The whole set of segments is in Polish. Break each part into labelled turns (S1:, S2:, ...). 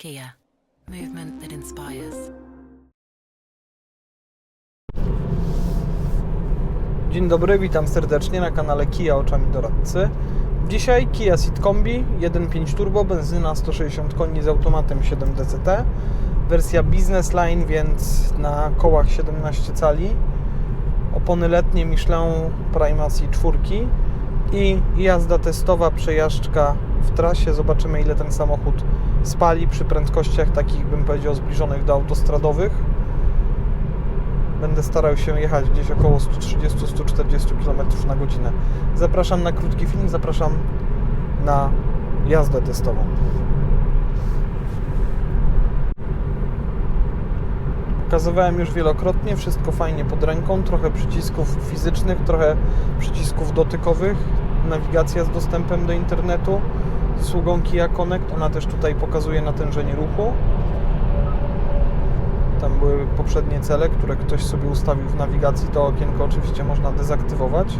S1: Kia, movement that inspires.
S2: Dzień dobry, witam serdecznie na kanale Kia Oczami Doradcy. Dzisiaj Kia Kombi 1.5 turbo, benzyna 160 koni z automatem 7 DCT. Wersja Business Line, więc na kołach 17 cali. Opony letnie Michelin Primacy 4 i jazda testowa, przejażdżka w trasie. Zobaczymy ile ten samochód spali przy prędkościach takich bym powiedział zbliżonych do autostradowych. Będę starał się jechać gdzieś około 130-140 km na godzinę. Zapraszam na krótki film, zapraszam na jazdę testową. Pokazywałem już wielokrotnie, wszystko fajnie pod ręką, trochę przycisków fizycznych, trochę przycisków dotykowych, nawigacja z dostępem do internetu, z usługą Kia Connect, ona też tutaj pokazuje natężenie ruchu. Tam były poprzednie cele, które ktoś sobie ustawił w nawigacji. To okienko oczywiście można dezaktywować.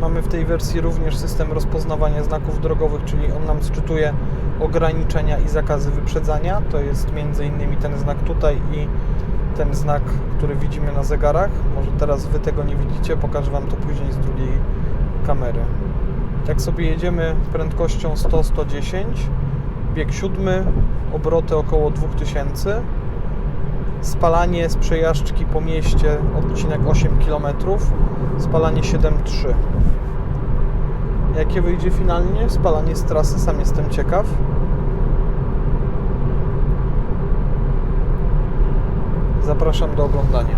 S2: Mamy w tej wersji również system rozpoznawania znaków drogowych, czyli on nam sczytuje ograniczenia i zakazy wyprzedzania. To jest między innymi ten znak tutaj i ten znak, który widzimy na zegarach. Może teraz Wy tego nie widzicie, pokażę Wam to później z drugiej kamery. Jak sobie jedziemy prędkością 100-110, bieg siódmy, obroty około 2000, spalanie z przejażdżki po mieście, odcinek 8 km, spalanie 7,3. Jakie wyjdzie finalnie? Spalanie z trasy, sam jestem ciekaw. Zapraszam do oglądania.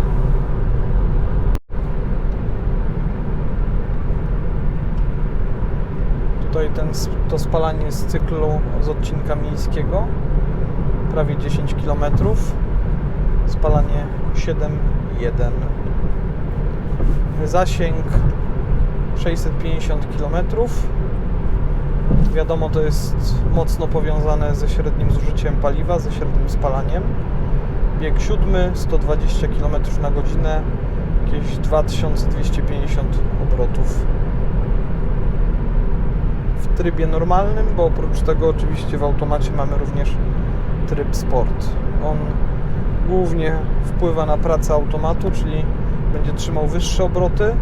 S2: Tutaj ten, to spalanie z cyklu z odcinka miejskiego, prawie 10 km. Spalanie 7,1. Zasięg 650 km. Wiadomo, to jest mocno powiązane ze średnim zużyciem paliwa, ze średnim spalaniem. Bieg siódmy, 120 km na godzinę, jakieś 2250 obrotów w trybie normalnym, bo oprócz tego oczywiście w automacie mamy również tryb sport. On głównie wpływa na pracę automatu, czyli będzie trzymał wyższe obroty,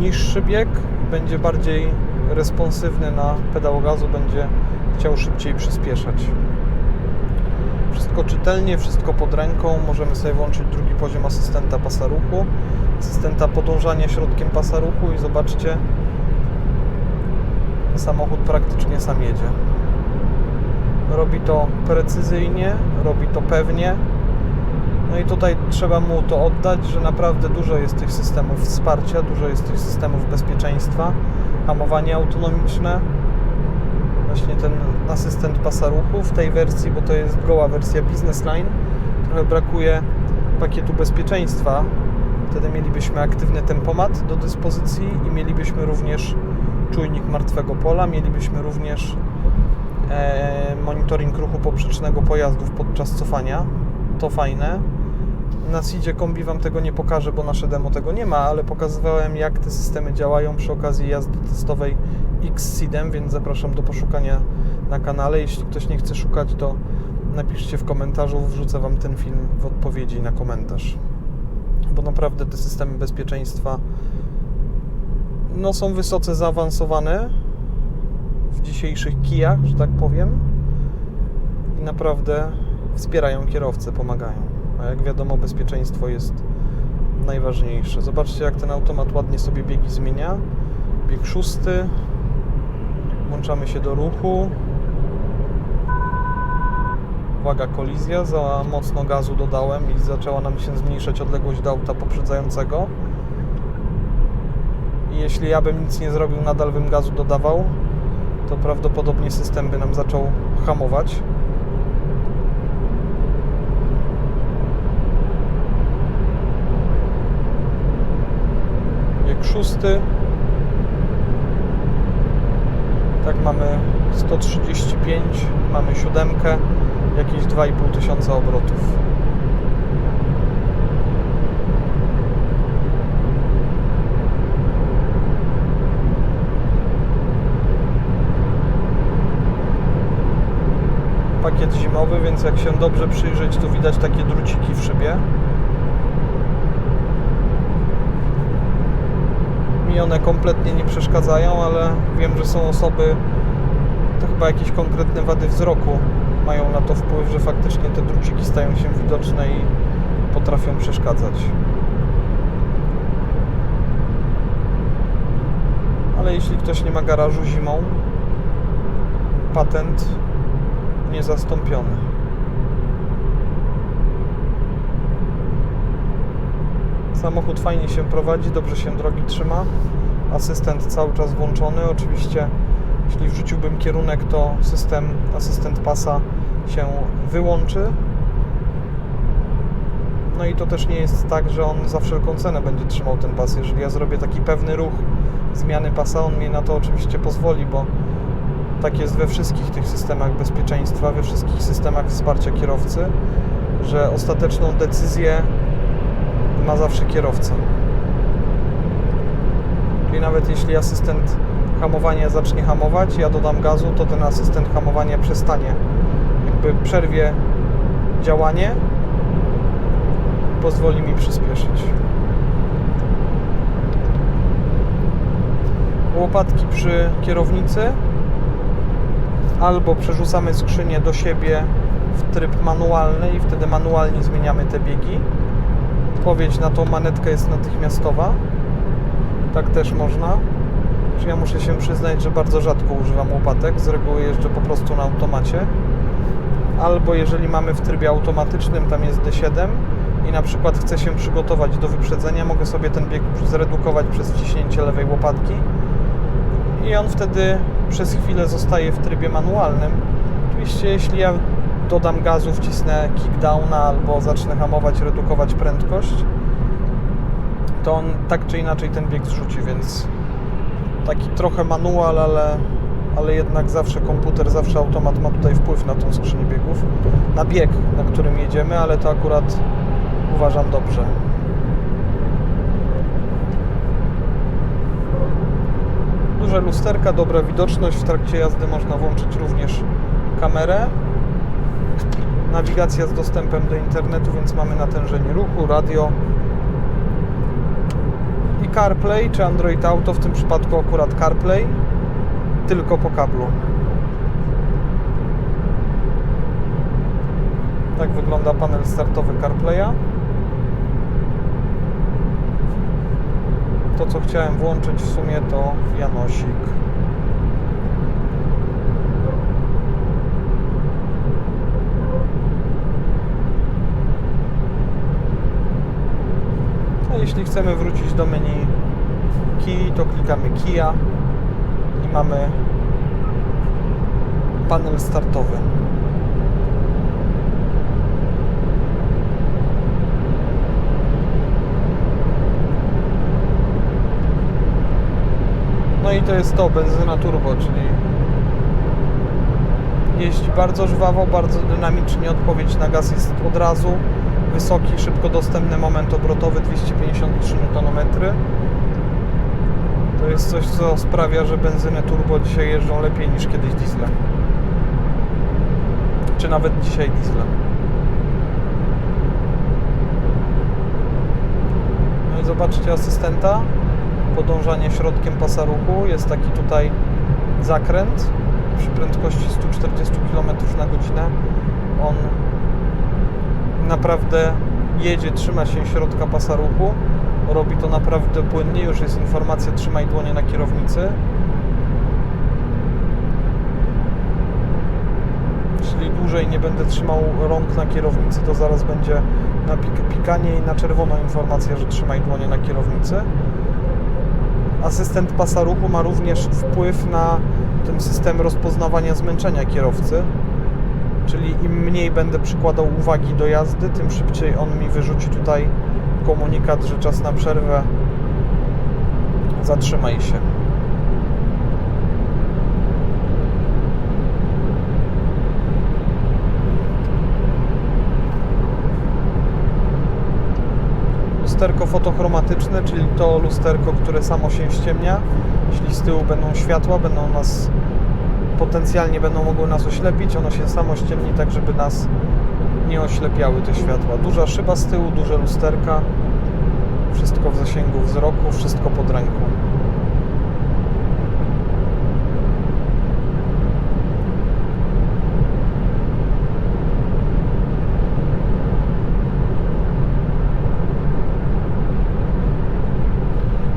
S2: niższy bieg, będzie bardziej responsywny na pedał gazu, będzie chciał szybciej przyspieszać. Wszystko czytelnie, wszystko pod ręką. Możemy sobie włączyć drugi poziom asystenta pasa ruchu, asystenta podążania środkiem pasa ruchu i zobaczcie, samochód praktycznie sam jedzie. Robi to precyzyjnie, robi to pewnie. No i tutaj trzeba mu to oddać, że naprawdę dużo jest tych systemów wsparcia, dużo jest tych systemów bezpieczeństwa, hamowanie autonomiczne. Właśnie ten asystent pasa ruchu w tej wersji, bo to jest goła wersja Business Line, trochę brakuje pakietu bezpieczeństwa. Wtedy mielibyśmy aktywny tempomat do dyspozycji i mielibyśmy również czujnik martwego pola. Mielibyśmy również e, monitoring ruchu poprzecznego pojazdów podczas cofania. To fajne. Na Seedzie Kombi Wam tego nie pokażę, bo nasze demo tego nie ma, ale pokazywałem jak te systemy działają przy okazji jazdy testowej X-Seedem, więc zapraszam do poszukania na kanale. Jeśli ktoś nie chce szukać, to napiszcie w komentarzu, wrzucę Wam ten film w odpowiedzi na komentarz. Bo naprawdę te systemy bezpieczeństwa no, są wysoce zaawansowane w dzisiejszych kijach, że tak powiem. I naprawdę wspierają kierowcę, pomagają. A jak wiadomo, bezpieczeństwo jest najważniejsze. Zobaczcie, jak ten automat ładnie sobie biegi zmienia. Bieg szósty. Włączamy się do ruchu. Uwaga, kolizja. Za mocno gazu dodałem i zaczęła nam się zmniejszać odległość do auta poprzedzającego. I jeśli ja bym nic nie zrobił, nadal bym gazu dodawał, to prawdopodobnie system by nam zaczął hamować. Bieg szósty. Tak mamy 135, mamy siódemkę, jakieś 2,5 tysiąca obrotów. Pakiet zimowy, więc jak się dobrze przyjrzeć, to widać takie druciki w szybie. Mi one kompletnie nie przeszkadzają, ale wiem, że są osoby, to chyba jakieś konkretne wady wzroku, mają na to wpływ, że faktycznie te druciki stają się widoczne i potrafią przeszkadzać. Ale jeśli ktoś nie ma garażu zimą, patent niezastąpiony. Samochód fajnie się prowadzi, dobrze się drogi trzyma. Asystent cały czas włączony. Oczywiście, jeśli wrzuciłbym kierunek, to system asystent pasa się wyłączy. No i to też nie jest tak, że on za wszelką cenę będzie trzymał ten pas. Jeżeli ja zrobię taki pewny ruch zmiany pasa, on mi na to oczywiście pozwoli, bo tak jest we wszystkich tych systemach bezpieczeństwa, we wszystkich systemach wsparcia kierowcy, że ostateczną decyzję ma zawsze kierowca. Czyli nawet jeśli asystent hamowania zacznie hamować, ja dodam gazu, to ten asystent hamowania przestanie. Jakby przerwie działanie, pozwoli mi przyspieszyć. Łopatki przy kierownicy albo przerzucamy skrzynię do siebie w tryb manualny i wtedy manualnie zmieniamy te biegi. Odpowiedź na tą manetkę jest natychmiastowa. Tak też można. Czy ja muszę się przyznać, że bardzo rzadko używam łopatek, z reguły jeżdżę po prostu na automacie. Albo jeżeli mamy w trybie automatycznym, tam jest D7 i na przykład chcę się przygotować do wyprzedzenia, mogę sobie ten bieg zredukować przez wciśnięcie lewej łopatki i on wtedy przez chwilę zostaje w trybie manualnym. Oczywiście jeśli ja dodam gazu, wcisnę kickdowna albo zacznę hamować, redukować prędkość, to on tak czy inaczej ten bieg zrzuci, więc taki trochę manual, ale, ale jednak zawsze komputer, zawsze automat ma tutaj wpływ na tą skrzynię biegów, na bieg, na którym jedziemy, ale to akurat uważam dobrze. Duże lusterka, dobra widoczność. W trakcie jazdy można włączyć również kamerę. Nawigacja z dostępem do internetu, więc mamy natężenie ruchu, radio CarPlay czy Android Auto, w tym przypadku akurat CarPlay, tylko po kablu. Tak wygląda panel startowy CarPlaya. To, co chciałem włączyć w sumie to Janosik. Jeśli chcemy wrócić do menu Key, to klikamy Kia i mamy panel startowy. No i to jest to, benzyna turbo, czyli jeździ bardzo żwawo, bardzo dynamicznie, odpowiedź na gaz jest od razu, wysoki, szybko dostępny moment obrotowy 253 Nm. To jest coś, co sprawia, że benzyny turbo dzisiaj jeżdżą lepiej niż kiedyś diesle. Czy nawet dzisiaj diesle. No i zobaczcie asystenta podążanie środkiem pasa ruchu. Jest taki tutaj zakręt przy prędkości 140 km na godzinę. On naprawdę jedzie, trzyma się środka pasa ruchu. Robi to naprawdę płynnie. Już jest informacja trzymaj dłonie na kierownicy. Jeśli dłużej nie będę trzymał rąk na kierownicy, to zaraz będzie na pik- pikanie i na czerwono informacja, że trzymaj dłonie na kierownicy asystent pasa ruchu ma również wpływ na ten system rozpoznawania zmęczenia kierowcy. Czyli im mniej będę przykładał uwagi do jazdy, tym szybciej on mi wyrzuci tutaj komunikat, że czas na przerwę. Zatrzymaj się. lusterko fotochromatyczne, czyli to lusterko, które samo się ściemnia. Jeśli z tyłu będą światła, będą nas potencjalnie będą mogły nas oślepić, ono się samo ściemni tak, żeby nas nie oślepiały te światła. Duża szyba z tyłu, duże lusterka, wszystko w zasięgu wzroku, wszystko pod ręką.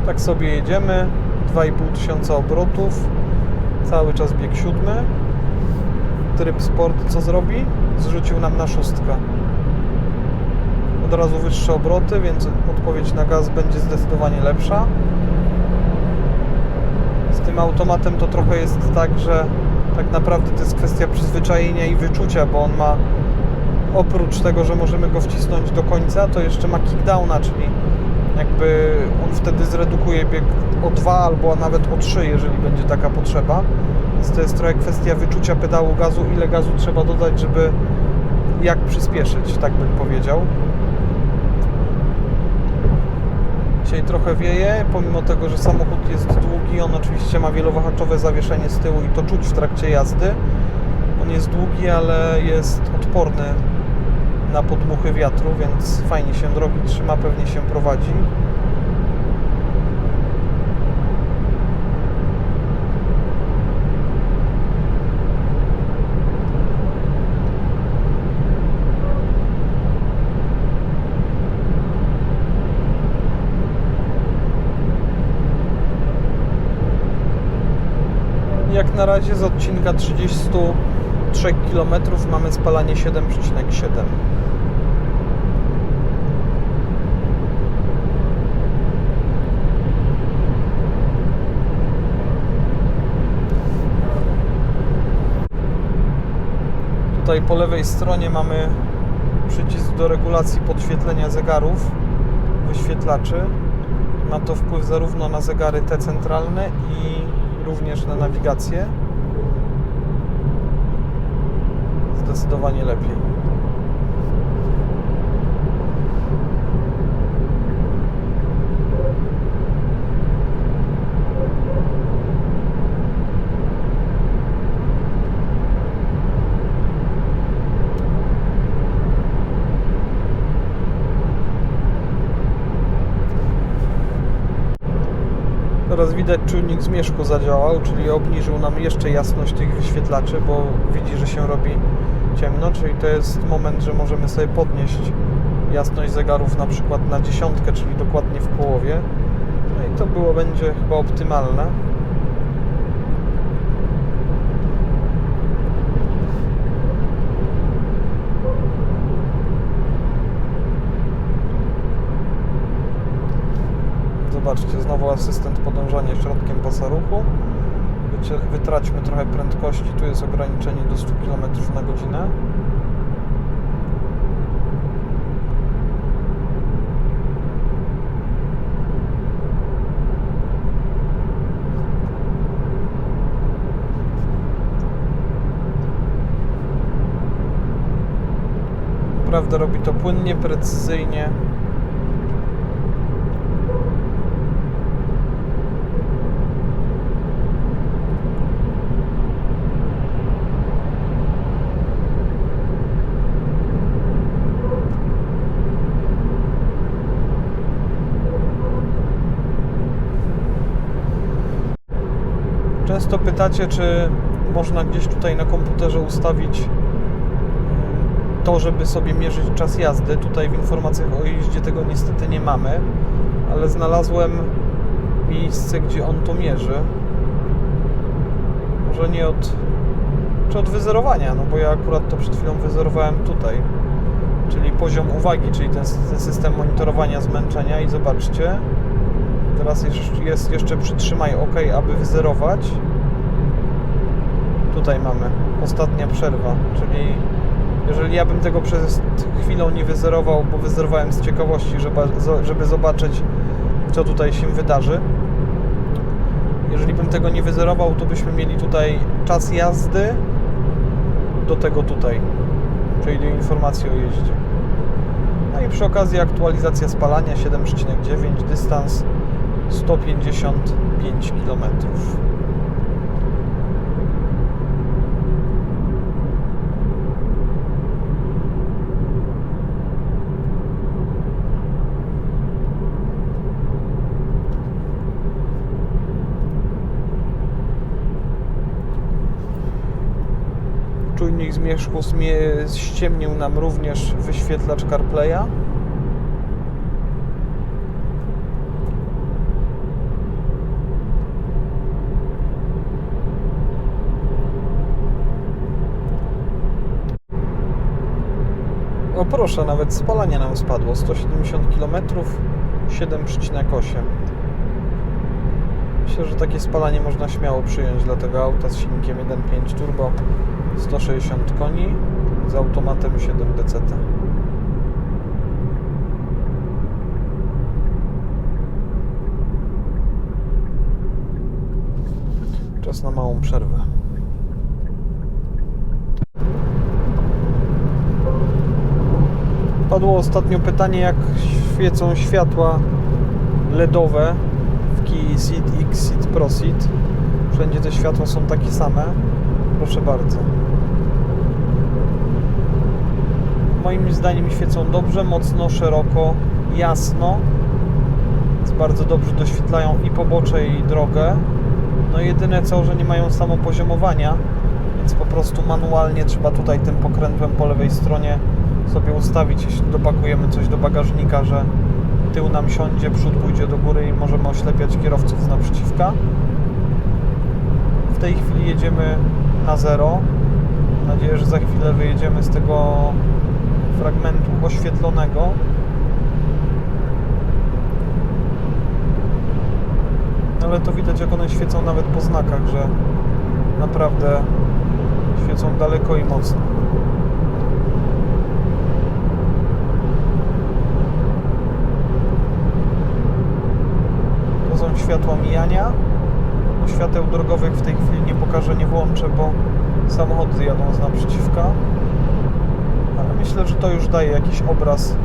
S2: Tak sobie jedziemy, 2,5 tysiąca obrotów, cały czas bieg siódmy. Tryb sport co zrobi? Zrzucił nam na szóstkę. Od razu wyższe obroty, więc odpowiedź na gaz będzie zdecydowanie lepsza. Z tym automatem to trochę jest tak, że tak naprawdę to jest kwestia przyzwyczajenia i wyczucia, bo on ma oprócz tego, że możemy go wcisnąć do końca, to jeszcze ma kickdowna, czyli jakby on wtedy zredukuje bieg o 2 albo nawet o 3, jeżeli będzie taka potrzeba. Więc to jest trochę kwestia wyczucia pedału gazu, ile gazu trzeba dodać, żeby jak przyspieszyć, tak bym powiedział. Dzisiaj trochę wieje, pomimo tego, że samochód jest długi, on oczywiście ma wielowahaczowe zawieszenie z tyłu i to czuć w trakcie jazdy. On jest długi, ale jest odporny na podmuchy wiatru, więc fajnie się drogi trzyma, pewnie się prowadzi. Jak na razie z odcinka 33 km mamy spalanie 7,7. Tutaj po lewej stronie mamy przycisk do regulacji podświetlenia zegarów, wyświetlaczy. Ma to wpływ zarówno na zegary te centralne i również na nawigację. Zdecydowanie lepiej. Teraz widać czujnik zmierzchu zadziałał, czyli obniżył nam jeszcze jasność tych wyświetlaczy, bo widzi, że się robi ciemno, czyli to jest moment, że możemy sobie podnieść jasność zegarów na przykład na dziesiątkę, czyli dokładnie w połowie. No i to było będzie chyba optymalne. Zobaczcie, znowu asystent podążania środkiem pasa ruchu. Wytraćmy trochę prędkości. Tu jest ograniczenie do 100 km na godzinę. Naprawdę robi to płynnie, precyzyjnie. Pytacie, czy można gdzieś tutaj na komputerze ustawić mm, to, żeby sobie mierzyć czas jazdy. Tutaj w informacjach o jeździe tego niestety nie mamy, ale znalazłem miejsce, gdzie on to mierzy. Może nie od. czy od wyzerowania, no bo ja akurat to przed chwilą wyzerowałem tutaj. Czyli poziom uwagi, czyli ten, ten system monitorowania zmęczenia i zobaczcie. Teraz jest, jest jeszcze przytrzymaj OK, aby wyzerować. Tutaj mamy ostatnia przerwa, czyli jeżeli ja bym tego przez chwilę nie wyzerował, bo wyzerowałem z ciekawości, żeby, zobaczyć, co tutaj się wydarzy. Jeżeli bym tego nie wyzerował, to byśmy mieli tutaj czas jazdy do tego tutaj, czyli do informacji o jeździe. No i przy okazji aktualizacja spalania 7,9, dystans 155 km. Czujnik zmierzchu ściemnił nam również wyświetlacz CarPlaya. O proszę, nawet spalanie nam spadło. 170 km, 7,8. Myślę, że takie spalanie można śmiało przyjąć dla tego auta z silnikiem 1.5 turbo 160 koni z automatem 7 DCT. Czas na małą przerwę. Padło ostatnio pytanie, jak świecą światła LEDowe w Key Ceed X Ceed Pro Ceed. Wszędzie te światła są takie same. Proszę bardzo. Moim zdaniem świecą dobrze, mocno, szeroko, jasno. Więc bardzo dobrze doświetlają i pobocze, i drogę. No jedyne co, że nie mają samopoziomowania, więc po prostu manualnie trzeba tutaj tym pokrętłem po lewej stronie sobie ustawić, jeśli dopakujemy coś do bagażnika, że tył nam siądzie, przód pójdzie do góry i możemy oślepiać kierowców z naprzeciwka. W tej chwili jedziemy na zero. Mam nadzieję, że za chwilę wyjedziemy z tego fragmentu oświetlonego. Ale to widać, jak one świecą nawet po znakach, że naprawdę świecą daleko i mocno. Światła mijania. Świateł drogowych w tej chwili nie pokażę, nie włączę, bo samochody jadą z naprzeciwka. Ale myślę, że to już daje jakiś obraz,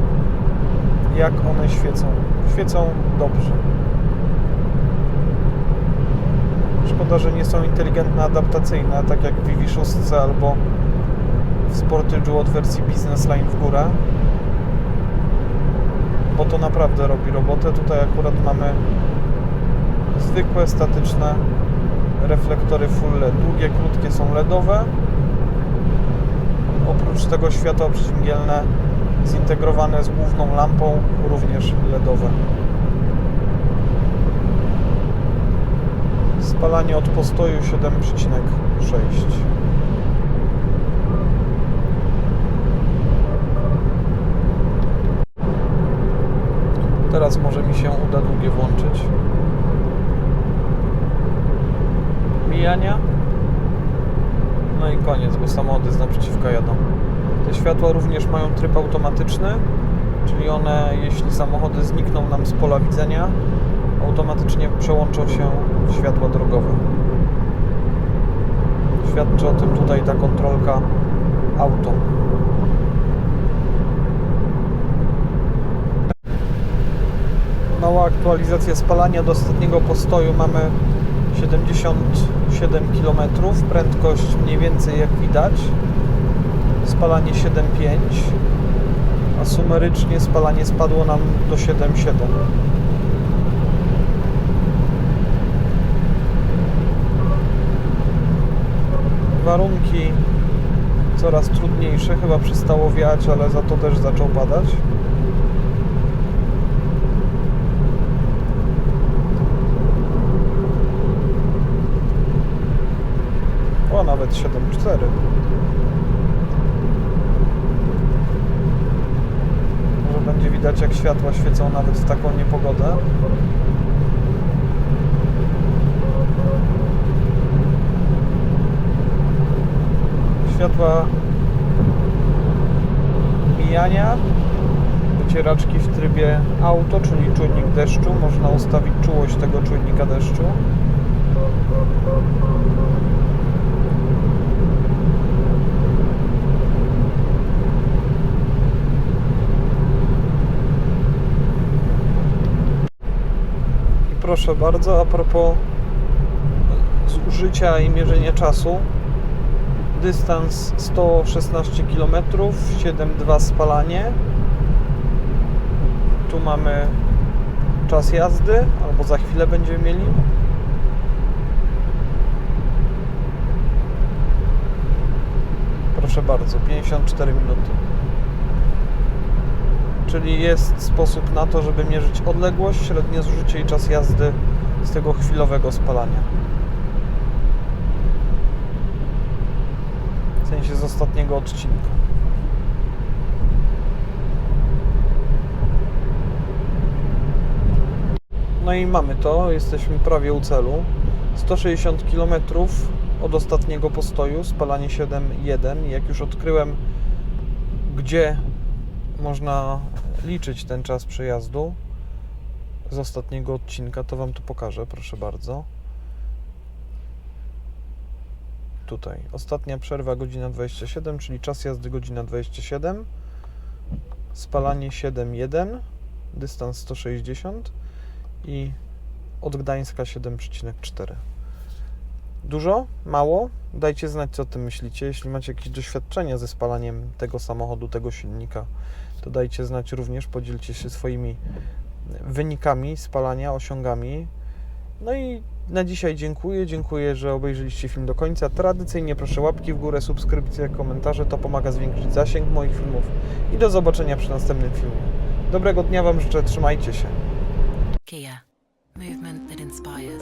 S2: jak one świecą. Świecą dobrze. Szkoda, że nie są inteligentne, adaptacyjne, tak jak w Vivi albo w Sportage'u od wersji Business Line w górę. Bo to naprawdę robi robotę. Tutaj akurat mamy zwykłe, statyczne reflektory full LED. Długie, krótkie są LEDowe. Oprócz tego światła przeciwmgielne zintegrowane z główną lampą, również LEDowe. Spalanie od postoju 7,6. Teraz może mi się uda długie włączyć. No i koniec, bo samochody z naprzeciwka jadą. Te światła również mają tryb automatyczny, czyli one, jeśli samochody znikną nam z pola widzenia, automatycznie przełączą się w światła drogowe. Świadczy o tym tutaj ta kontrolka auto. Mała aktualizacja spalania do ostatniego postoju mamy 77 km, prędkość mniej więcej jak widać, spalanie 7,5, a sumerycznie spalanie spadło nam do 7,7. Warunki coraz trudniejsze, chyba przestało wiać, ale za to też zaczął padać. O, nawet 7,4. Może będzie widać, jak światła świecą nawet w taką niepogodę. Światła mijania, wycieraczki w trybie auto, czyli czujnik deszczu. Można ustawić czułość tego czujnika deszczu. I proszę bardzo, a propos zużycia i mierzenia czasu. Dystans 116 km, 7,2 spalanie. Tu mamy czas jazdy, albo za chwilę będziemy mieli. proszę bardzo, 54 minuty. Czyli jest sposób na to, żeby mierzyć odległość, średnie zużycie i czas jazdy z tego chwilowego spalania. W sensie z ostatniego odcinka. No i mamy to, jesteśmy prawie u celu. 160 km od ostatniego postoju, spalanie 7.1. Jak już odkryłem, gdzie można liczyć ten czas przejazdu z ostatniego odcinka, to Wam tu pokażę, proszę bardzo. Tutaj. Ostatnia przerwa godzina 27, czyli czas jazdy godzina 27. Spalanie 7.1, dystans 160 i od Gdańska 7,4. Dużo? Mało? Dajcie znać, co o tym myślicie. Jeśli macie jakieś doświadczenia ze spalaniem tego samochodu, tego silnika, to dajcie znać również, podzielcie się swoimi wynikami spalania, osiągami. No i na dzisiaj dziękuję. Dziękuję, że obejrzeliście film do końca. Tradycyjnie proszę łapki w górę, subskrypcje, komentarze. To pomaga zwiększyć zasięg moich filmów. I do zobaczenia przy następnym filmie. Dobrego dnia Wam życzę. Trzymajcie się. Kia. Movement that inspires.